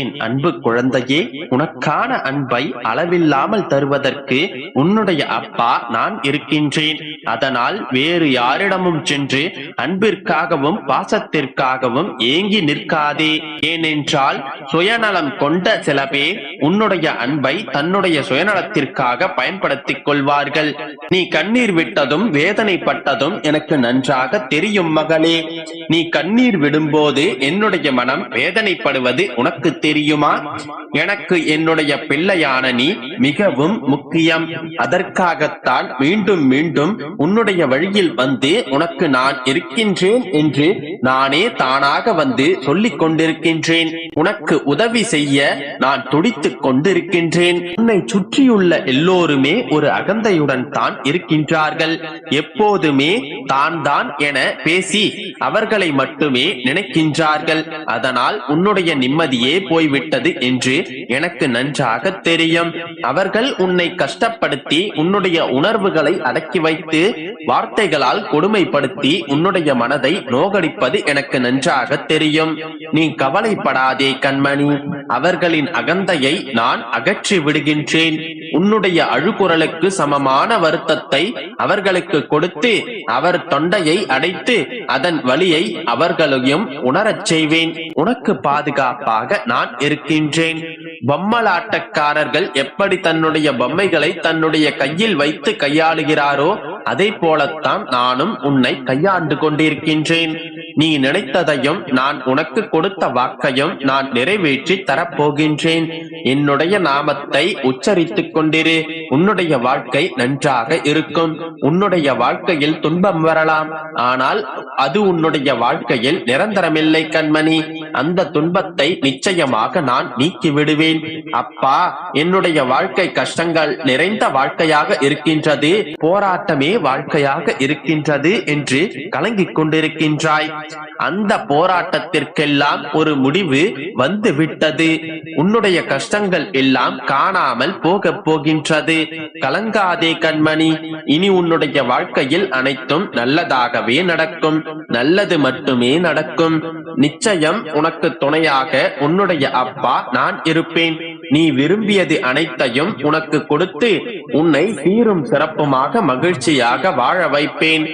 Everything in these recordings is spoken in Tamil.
என் அன்பு குழந்தையே உனக்கான அன்பை அளவில்லாமல் தருவதற்கு உன்னுடைய அப்பா நான் இருக்கின்றேன். அதனால் வேறு யாரிடமும் சென்று அன்பிற்காகவும் பாசத்திற்காகவும் ஏங்கி நிற்காதே. ஏனென்றால் சுயநலம் கொண்ட சில பேர் உன்னுடைய அன்பை தன்னுடைய சுயநலத்திற்காக பயன்படுத்திக் கொள்வார்கள். நீ கண்ணீர் விட்டதும் வேதனைப்பட்டதும் எனக்கு நன்றாக தெரியும் மகளே. நீ கண்ணீர் விடும்போது என்னுடைய மனம் வேதனைப்படுவது உனக்கு தெரியுமா? எனக்கு என்னுடைய பிள்ளையான நீ மிகவும் முக்கியம். அதற்காகத்தான் மீண்டும் மீண்டும் உன்னுடைய வழியில் வந்து உனக்கு நான் இருக்கின்றேன் என்று நானே தானாக வந்து சொல்லிக் கொண்டிருக்கின்றேன். உனக்கு உதவி செய்ய நான் துடித்துக் கொண்டிருக்கின்றேன். உன்னை சுற்றியுள்ள எல்லோருமே ஒரு அகந்தையுடன் தான் இருக்கின்றார்கள். எப்போதுமே தான் தான் என பேசி அவர்களை மட்டுமே நினைக்கின்றார்கள். அதனால் உன்னுடைய நிம்மதியே போய்விட்டது என்று எனக்கு நன்றாக தெரியும். அவர்கள் உன்னை கஷ்டப்படுத்தி உன்னுடைய உணர்வுகளை அடக்கி வைத்து வார்த்தைகளால் கொடுமைப்படுத்தி உன்னுடைய மனதை நோகடிப்பது இருப்பது எனக்கு நன்றாக தெரியும். நீ கவலைப்படாதே கண்மணி. அவர்களின் அகந்தையை நான் அகற்றி விடுகின்றேன். உன்னுடைய அழுகுரலுக்கு சமமான வருத்தத்தை அவர்களுக்கு கொடுத்து அவர் தொண்டையை அடைத்து அதன் வழியை அவர்களையும் உணரச் செய்வேன். உனக்கு பாதுகாப்பாக நான் இருக்கின்றேன். பொம்மலாட்டக்காரர்கள் எப்படி தன்னுடைய பொம்மைகளை தன்னுடைய கையில் வைத்து கையாளுகிறாரோ அதை போலத்தான் நானும் உன்னை கையாண்டு கொண்டிருக்கின்றேன். நீ நினைத்ததையும் நான் உனக்கு கொடுத்த வாக்கையும் நான் நிறைவேற்றி தரப்போகின்றேன். என்னுடைய நாமத்தை உச்சரித்துக் கொண்டிரு. உன்னுடைய வாழ்க்கை நன்றாக இருக்கும். உன்னுடைய வாழ்க்கையில் துன்பம் வரலாம். ஆனால் அது உன்னுடைய வாழ்க்கையில் நிரந்தரமில்லை கண்மணி. அந்த துன்பத்தை நிச்சயமாக நான் நீக்கி விடுவேன் அப்பா என்னுடைய வாழ்க்கை கஷ்டங்கள் நிறைந்த வாழ்க்கையாக இருக்கின்றது. போராட்டமே வாழ்க்கையாக இருக்கின்றது என்று கலங்கிக் கொண்டிருக்கின்றாய். அந்த போராட்டத்திற்கெல்லாம் ஒரு முடிவு வந்து விட்டது உன்னுடைய கஷ்டங்கள் எல்லாம் காணாமல் போக போகின்றது. கலங்காதே கண்மணி இனி உன்னுடைய வாழ்க்கையில் அனைத்தும் நல்லதாகவே நடக்கும். நல்லது மட்டுமே நடக்கும். நிச்சயம் உன உனக்கு துணையாக உன்னுடைய அப்பா நான் இருப்பேன். நீ விரும்பியது அனைத்தையும் உனக்கு கொடுத்து உன்னை சீரும் சிறப்புமாக மகிழ்ச்சியாக வாழ வைப்பேன்.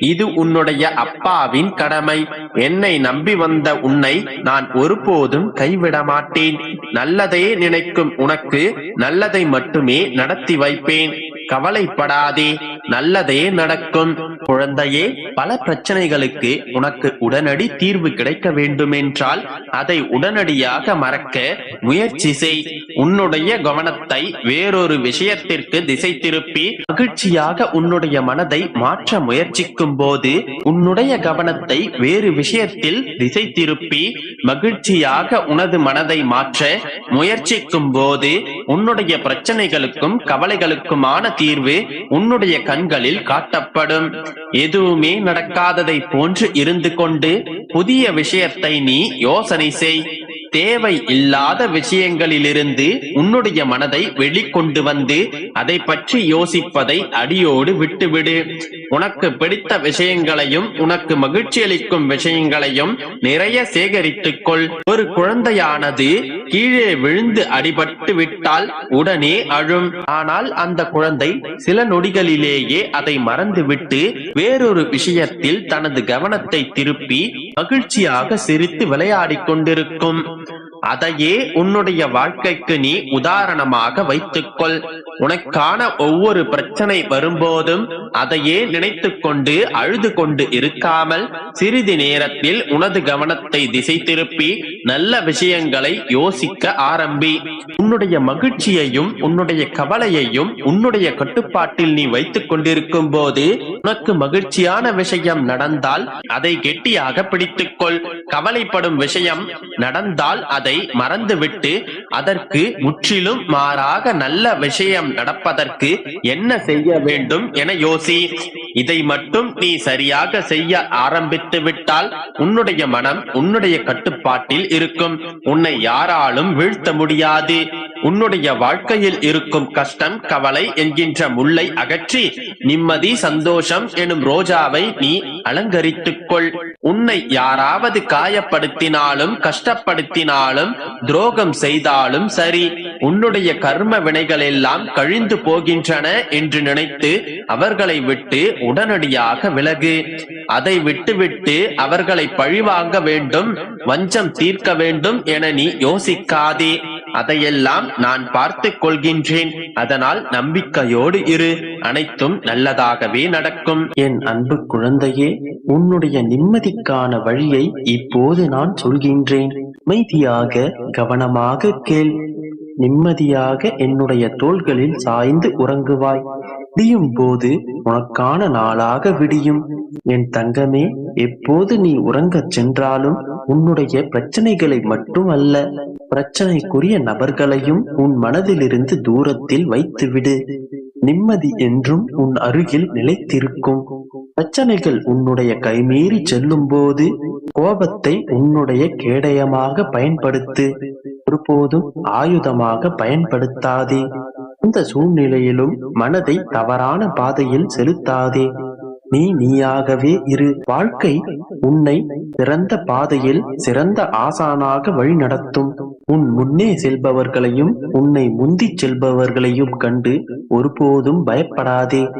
இது உன்னுடைய அப்பாவின் கடமை. என்னை நம்பி வந்த உன்னை நான் ஒருபோதும் கைவிட மாட்டேன் நல்லதே நினைக்கும் உனக்கு நல்லதை மட்டுமே நடத்தி வைப்பேன். கவலைப்படாதே. நல்லதே நடக்கும். குழந்தையே பல பிரச்சனைகளுக்கு உனக்கு உடனடி தீர்வு கிடைக்க வேண்டுமென்றால் அதை உடனடியாக மறக்க முயற்சி செய். உன்னுடைய கவனத்தை வேறொரு விஷயத்திற்கு திசை திருப்பி மகிழ்ச்சியாக உன்னுடைய மனதை மாற்ற முயற்சிக்கும் போது உன்னுடைய கவனத்தை வேறு விஷயத்தில் திசை திருப்பி மகிழ்ச்சியாக உனது மனதை மாற்ற முயற்சிக்கும் போது உன்னுடைய பிரச்சனைகளுக்கும் கவலைகளுக்குமான தீர்வு உன்னுடைய கண்களில் காட்டப்படும். எதுவுமே நடக்காததை போன்று இருந்து கொண்டு புதிய விஷயத்தை நீ யோசனை செய். தேவை இல்லாத விஷயங்களிலிருந்து உன்னுடைய மனதை வெளிக்கொண்டு வந்து அதை பற்றி யோசிப்பதை அடியோடு விட்டுவிடு. உனக்கு பிடித்த விஷயங்களையும் உனக்கு மகிழ்ச்சி அளிக்கும் விஷயங்களையும் நிறைய சேகரித்துக் கொள். ஒரு குழந்தையானது கீழே விழுந்து அடிபட்டு விட்டால் உடனே அழும். ஆனால் அந்த குழந்தை சில நொடிகளிலேயே அதை மறந்துவிட்டு வேறொரு விஷயத்தில் தனது கவனத்தை திருப்பி மகிழ்ச்சியாக சிரித்து விளையாடிக் கொண்டிருக்கும். அதையே உன்னுடைய வாழ்க்கைக்கு நீ உதாரணமாக வைத்துக்கொள். உனக்கான ஒவ்வொரு பிரச்சனை வரும்போதும் அதையே நினைத்துக் கொண்டு அழுது கொண்டு இருக்காமல் சிறிது நேரத்தில் உனது கவனத்தை திசை திருப்பி நல்ல விஷயங்களை யோசிக்க ஆரம்பி. உன்னுடைய மகிழ்ச்சியையும் உன்னுடைய கவலையையும் உன்னுடைய கட்டுப்பாட்டில் நீ வைத்துக் கொண்டிருக்கும் போது உனக்கு மகிழ்ச்சியான விஷயம் நடந்தால் அதை கெட்டியாக பிடித்துக்கொள். கவலைப்படும் விஷயம் நடந்தால் அதை மறந்துவிட்டு அதற்கு முற்றிலும் மாறாக நல்ல விஷயம் நடப்பதற்கு என்ன செய்ய வேண்டும் என யோசி. இதை மட்டும் நீ சரியாக செய்ய ஆரம்பித்து விட்டால் உன்னுடைய மனம் உன்னுடைய கட்டுப்பாட்டில் இருக்கும். உன்னை யாராலும் வீழ்த்த முடியாது. உன்னுடைய வாழ்க்கையில் இருக்கும் கஷ்டம் கவலை என்கின்ற முல்லை அகற்றி நிம்மதி சந்தோஷம் எனும் ரோஜாவை நீ அலங்கரித்துக் கொள் உன்னை யாராவது காயப்படுத்தினாலும் கஷ்டப்படுத்தினாலும் துரோகம் செய்தாலும் சரி உன்னுடைய கர்ம வினைகள் எல்லாம் கழிந்து போகின்றன என்று நினைத்து அவர்களை விட்டு உடனடியாக விலகு. அதை விட்டுவிட்டு அவர்களை பழிவாங்க வேண்டும் வஞ்சம் தீர்க்க வேண்டும் என நீ யோசிக்காதே. அதையெல்லாம் நான் பார்த்துக் கொள்கின்றேன். அதனால் நம்பிக்கையோடு இரு. அனைத்தும் நல்லதாகவே நடக்கும். என் அன்பு குழந்தையே உன்னுடைய நிம்மதிக்கான வழியை இப்போது நான் சொல்கின்றேன். அமைதியாக கவனமாக கேள். நிம்மதியாக என்னுடைய தோள்களில் சாய்ந்து உறங்குவாய். விடியும் போது உனக்கான நாளாக விடியும். என் தங்கமே எப்போது நீ உறங்கச் சென்றாலும் உன்னுடைய பிரச்சனைகளை மட்டும் அல்ல பிரச்சனைக்குரிய நபர்களையும் உன் மனதிலிருந்து தூரத்தில் வைத்துவிடு. நிம்மதி என்றும் உன் அருகில் நிலைத்திருக்கும். பிரச்சனைகள் உன்னுடைய கைமீறி செல்லும் போது கோபத்தை உன்னுடைய கேடயமாக பயன்படுத்து. ஒருபோதும் ஆயுதமாக பயன்படுத்தாதே. எந்த சூழ்நிலையிலும் மனதை தவறான பாதையில் செலுத்தாதே. நீ நீயாகவே இரு. வாழ்க்கை உன்னை சிறந்த பாதையில் சிறந்த ஆசானாக வழிநடத்தும். உன் முன்னே செல்பவர்களையும் உன்னை முந்திச் செல்பவர்களையும் கண்டு ஒருபோதும் பயப்படாதே.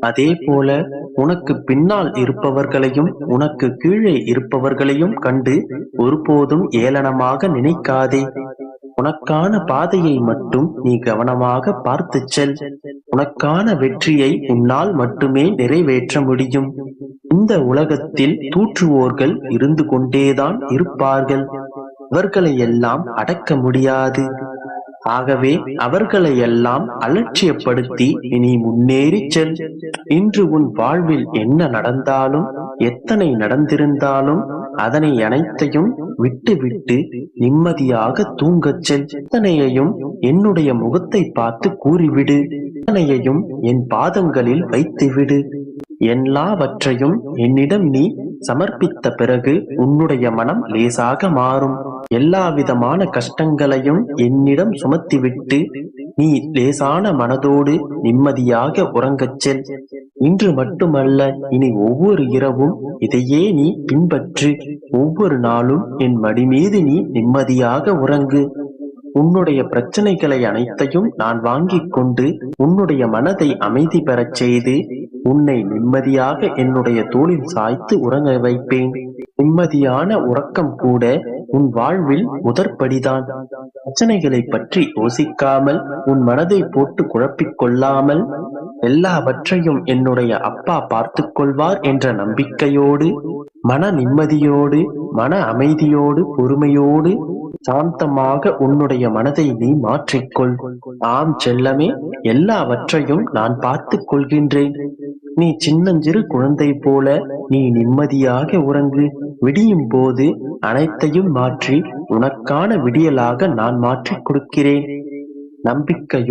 அதே போல உனக்கு பின்னால் இருப்பவர்களையும் உனக்கு கீழே இருப்பவர்களையும் கண்டு ஒருபோதும் ஏளனமாக நினைக்காதே. உனக்கான பாதையை மட்டும் நீ கவனமாக பார்த்து செல். உனக்கான வெற்றியை உன்னால் மட்டுமே நிறைவேற்ற முடியும். இந்த உலகத்தில் தூற்றுவோர்கள் இருந்து கொண்டேதான் இருப்பார்கள். அவர்களை எல்லாம் அடக்க முடியாது. ஆகவே அவர்களை எல்லாம் அலட்சியப்படுத்தி இனி முன்னேறி செல். இன்று உன் வாழ்வில் என்ன நடந்தாலும் எத்தனை நடந்திருந்தாலும் அதனை அனைத்தையும் விட்டு விட்டு நிம்மதியாக தூங்கச் செல். என்னுடைய முகத்தை பார்த்து கூறிவிடு. எத்தனையையும் என் பாதங்களில் வைத்துவிடு. எல்லாவற்றையும் என்னிடம் நீ சமர்ப்பித்த பிறகு உன்னுடைய மனம் லேசாக மாறும். எல்லா விதமான கஷ்டங்களையும் என்னிடம் சுமத்திவிட்டு நீ லேசான மனதோடு நிம்மதியாக உறங்கச் செல். இன்று மட்டுமல்ல இனி ஒவ்வொரு இரவும் இதையே நீ பின்பற்று. ஒவ்வொரு நாளும் என் மடி மீது நீ நிம்மதியாக உறங்கு. உன்னுடைய பிரச்சனைகளை அனைத்தையும் நான் வாங்கிக் கொண்டு உன்னுடைய மனதை அமைதி பெறச் செய்து உன்னை நிம்மதியாக என்னுடைய தோளில் சாய்த்து உறங்க வைப்பேன். நிம்மதியான உறக்கம் கூட உன் வாழ்வில் முதற்படிதான். பிரச்சனைகளை பற்றி யோசிக்காமல் உன் மனதை போட்டு குழப்பிக் கொள்ளாமல் எல்லாவற்றையும் என்னுடைய அப்பா பார்த்துக் கொள்வார் என்ற நம்பிக்கையோடு மன நிம்மதியோடு மன அமைதியோடு பொறுமையோடு சாந்தமாக உன்னுடைய மனதை நீ மாற்றிக்கொள். ஆம் செல்லமே எல்லாவற்றையும் நான் பார்த்துக் கொள்கின்றேன் நீ சின்னஞ்சிறு குழந்தை போல நீ நிம்மதியாக உறங்கு. விடியும் போது அனைத்தையும் மாற்றி உனக்கான விடியலாக நான் மாற்றிக் கொடுக்கிறேன். நம்பிக்கையோ